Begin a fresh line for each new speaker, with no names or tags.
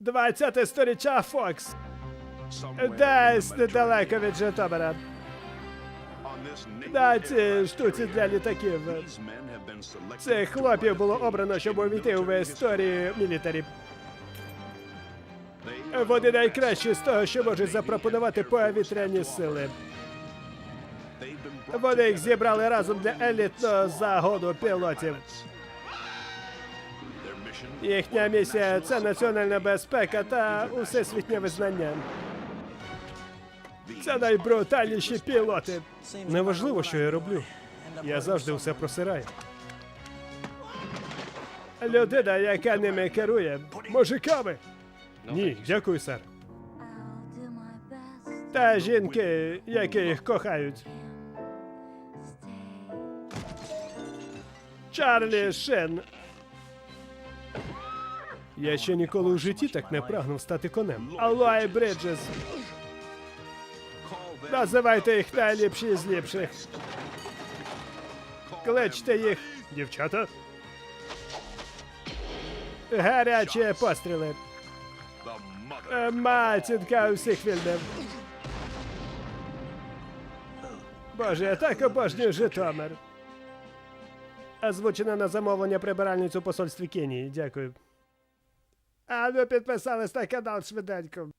20 сторіччя Фокс. Десь недалеко від Житомира. На цій штуці для літаків. Цих хлопів було обрано, щоб увійти в історію мілітарі. Вони найкращі з того, що можуть запропонувати повітряні сили. Вони їх зібрали разом для елітного загону пілотів. Їхня місія це національна безпека та усесвітнє визнання. Це найбрутальніші пілоти. Неважливо, що я роблю. Я завжди все просираю. Людина, яка ними керує, мужиками. Ні, дякую, сер. Та жінки, які їх кохають. Чарлі Шен. Я ще ніколи у житті так не прагнув стати конем. Аллай Бриджес. Називайте їх найліпші з ліпших. Кличте їх, дівчата. Гарячі постріли. Е, Матінка усіх фільмів. Боже, я так обожнюю Житомир. Озвучено на замовлення прибиральницю посольстві Кенії. Дякую. А ну підписались на канал швиденько.